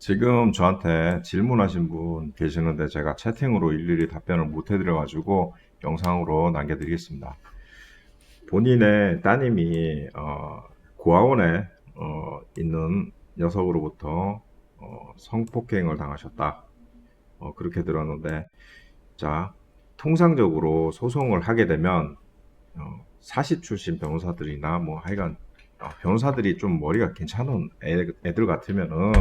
지금 저한테 질문하신 분 계시는데 제가 채팅으로 일일이 답변을 못 해드려가지고 영상으로 남겨드리겠습니다. 본인의 따님이 어, 고아원에 어, 있는 녀석으로부터 어, 성폭행을 당하셨다. 어, 그렇게 들었는데, 자, 통상적으로 소송을 하게 되면 어, 사시 출신 변호사들이나 뭐 하여간 어, 변호사들이 좀 머리가 괜찮은 애, 애들 같으면은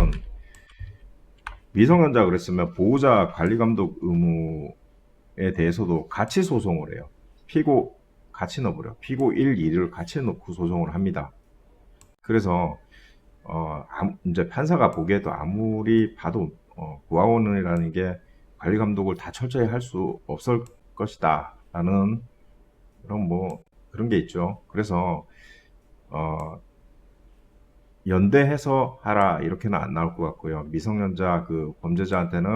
미성년자 그랬으면 보호자 관리 감독 의무에 대해서도 같이 소송을 해요. 피고 같이 넣어버려. 피고 1, 2를 같이 넣고 소송을 합니다. 그래서 어, 이제 판사가 보기에도 아무리 봐도 어, 고아원이라는 게 관리 감독을 다 철저히 할 수 없을 것이다 라는 그런 뭐 그런 게 있죠. 그래서 어, 연대해서 하라 이렇게는 안 나올 것 같고요. 미성년자 그 범죄자한테는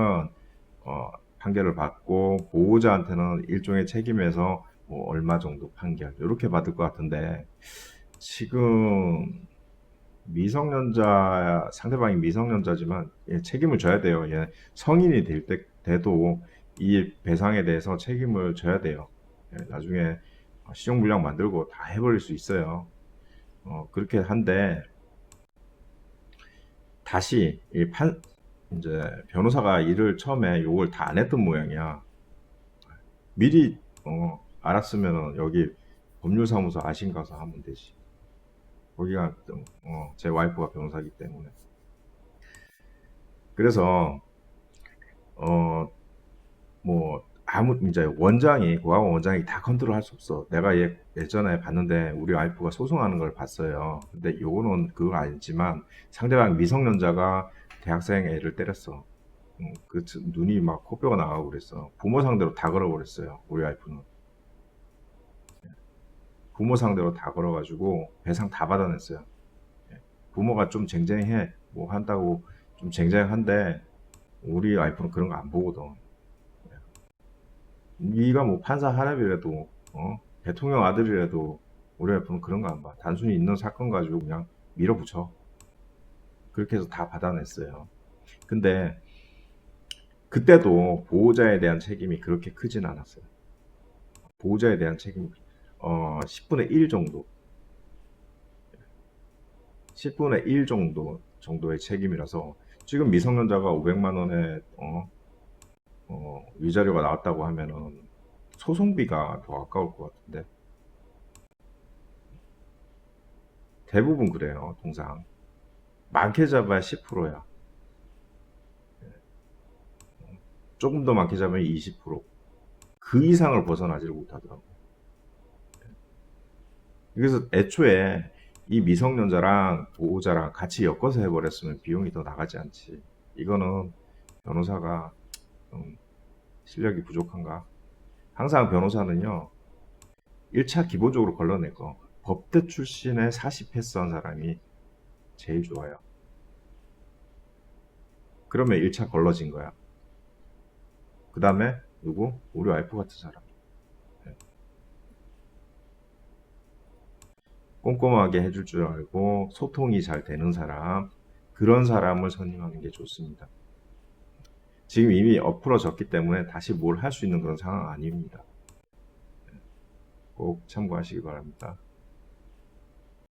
어, 판결을 받고 보호자한테는 일종의 책임에서 뭐 얼마 정도 판결 이렇게 받을 것 같은데 지금 미성년자 상대방이 미성년자지만 얘 책임을 져야 돼요. 얘 성인이 될 때 돼도 이 배상에 대해서 책임을 져야 돼요. 예, 나중에 시정불량 만들고 다 해버릴 수 있어요. 어, 그렇게 한데 다시 이 판, 이제 변호사가 일을 처음에 요걸 다 안 했던 모양이야. 미리 어, 알았으면은 여기 법률사무소 아신 가서 하면 되지. 거기가 좀, 어, 제 와이프가 변호사기 때문에. 그래서 어, 뭐 아무 이제 원장이 고아원 원장이 다 컨트롤 할 수 없어. 내가 예, 예전에 봤는데 우리 와이프가 소송하는 걸 봤어요. 근데 요거는 그건 아니지만 상대방 미성년자가 대학생 애를 때렸어. 음, 그 츠- 눈이 막 코뼈가 나가고 그랬어. 부모 상대로 다 걸어버렸어요. 우리 와이프는. 부모 상대로 다 걸어가지고 배상 다 받아냈어요. 예. 부모가 좀 쟁쟁해 뭐 한다고 좀 쟁쟁한데 우리 와이프는 그런 거 안 보거든. 네가 뭐 판사 할아비라도 어? 대통령 아들이라도 우리 와이프는 그런 거 안 봐. 단순히 있는 사건 가지고 그냥 밀어붙여. 그렇게 해서 다 받아냈어요. 근데 그때도 보호자에 대한 책임이 그렇게 크진 않았어요. 보호자에 대한 책임 어 10분의 1 정도 10분의 1 정도 정도의 책임이라서 지금 미성년자가 500만 원의 어, 어, 위자료가 나왔다고 하면은 소송비가 더 아까울 것 같은데. 대부분 그래요 통상. 많게 잡아야 10%야. 조금 더 많게 잡으면 20%그 이상을 벗어나지를 못하더라고 그래서 애초에 이 미성년자랑 보호자랑 같이 엮어서 해버렸으면 비용이 더 나가지 않지. 이거는 변호사가 좀 실력이 부족한가? 항상 변호사는요, 1차 기본적으로 걸러낼 거, 법대 출신의 40패스 한 사람이 제일 좋아요. 그러면 1차 걸러진 거야. 그 다음에, 누구? 우리 와이프 같은 사람. 네. 꼼꼼하게 해줄 줄 알고, 소통이 잘 되는 사람, 그런 사람을 선임하는 게 좋습니다. 지금 이미 엎으러졌기 때문에 다시 뭘 할 수 있는 그런 상황 아닙니다. 꼭 참고하시기 바랍니다.